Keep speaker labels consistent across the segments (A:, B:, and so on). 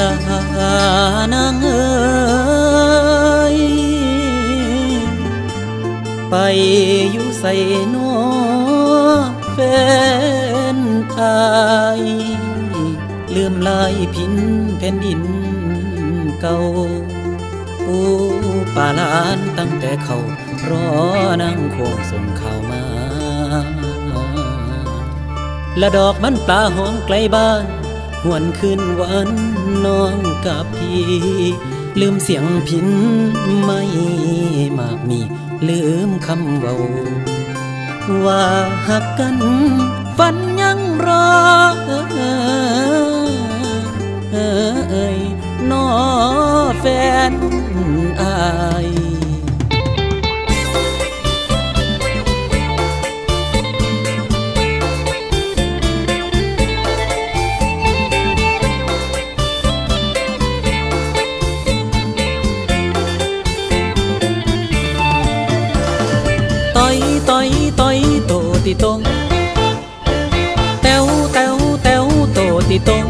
A: ลานางเอ๋ยไปอยู่ใส่นอแฟนอายลืมลายพินแผ่นดินเก่าปูป่าลานตั้งแต่เขารอนั่งโคงส่งข่าวมาและดอกมันปลาหอมไกลบ้าน หวนคืนวันน้องกับพี่ ลืมเสียงพินไม่มากมี ลืมคำเว้าว่าหักกันฝันยังรอเอ้ยนอแฟนอาย ติตง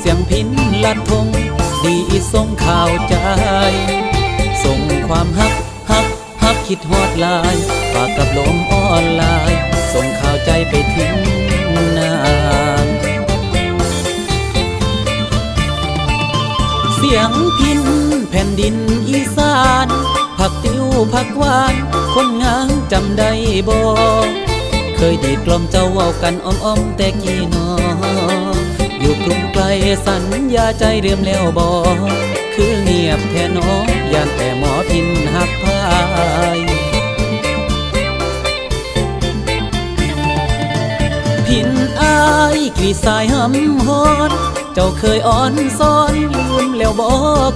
A: เสียงพินลัดทง ดีส่งข่าวใจ ส่งความฮักฮักฮักคิดฮอดลายฝากกับลมออนไลน์ ส่งข่าวใจไปถึงนางเสียงพินแผ่นดินอีสานผักติ้วผักหวาน คนงามจำได้บ่เคยดีดกลอมเจ้าเว้ากันอ้อมๆแต่กี่นอ อยู่กรุงไกลสัญญาใจเรียมแล้วบ่คือเงียบแท่นอยานแต่หมอพินหักพายพินอายกรีดสายหำฮอนเจ้าเคยอ่อนซ้อนลืมแล้วบ่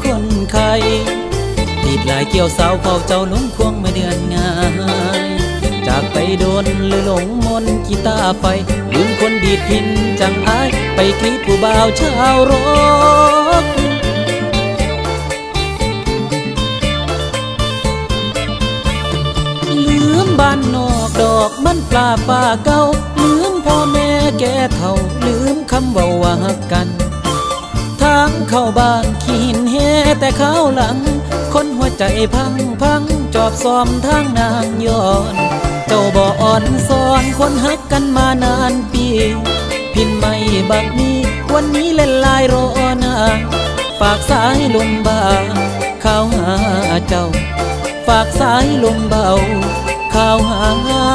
A: คนไข้ติดหลายเกี่ยวสาวเฝ้าเจ้าหลงควงมาเดือนงาย จากไปโดนเลยหลงมนกีตาไฟลืมคนดีดพินจังอาย ไปกรีดผู้บ่าวชาวโรกลืมบ้านนอกดอกมันปลาป่าเก่าลืมพ่อแม่แก่เท่าลืมคำว่าว่ากกันทางเข้าบ้านขีหินแห่แต่ข้าวหลัง คนหัวใจพังพังจอบซ้อมทางนางย้อน เจ้าบ่อ่อนสอนคนฮักกันมานานปี พินไม่บักนี้ วันนี้เล่นลายรอนาฝากสายลมบาเข้าวหาเจ้า ฝากสายลมเบาข้าวหาน้อ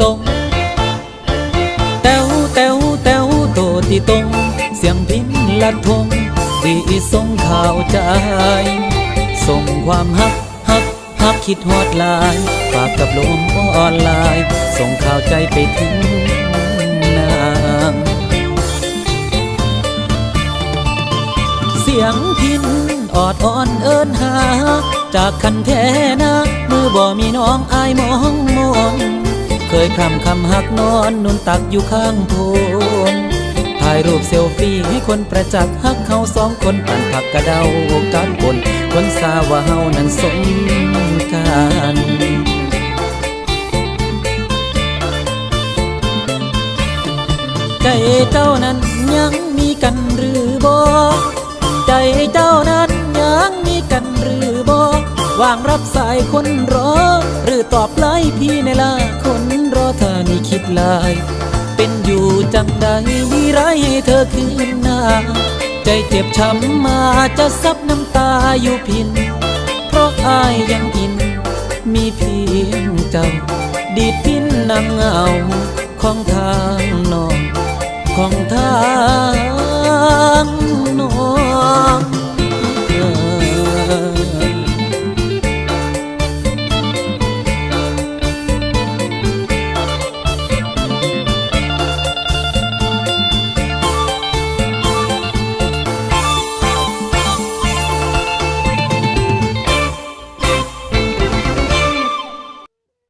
A: ตติตงแต้วแต้วแต้วโตที่ตรงเสียงพินลัดทงดีส่งข่าวใจ ส่งความฮักฮักฮักคิดฮอดลายฝากกับลมออนไลน์ ส่งข่าวใจไปถึงนางเสียงพินออดอ่อนเอินหา จากคันแท้นะมือบ่มีน้องอายมองมน เคยคำคำหักนอนนุนตักอยู่ข้างโพนถ่ายรูปเซลฟี่ให้คนประจักษ์หักเขาสองคนปั่นผักกระเดาโอกันบนคนสาว่าเฮานั้นสมกันใจเจ้านั้นยังมีกันหรือบ่ใจเจ้านั้นยังมีกันหรือบ่วางรับสายคนรอ หรือตอบไลน์พี่ในลาค ลาย เป็นอยู่จังใดมีร้ายให้เธอคืนหน้า ใจเจ็บช้ำมาจะซับน้ำตาอยู่พิน เพราะอายยังอิน มีเพียงเจ้าดีดพินนำเงาของทางนองของทาง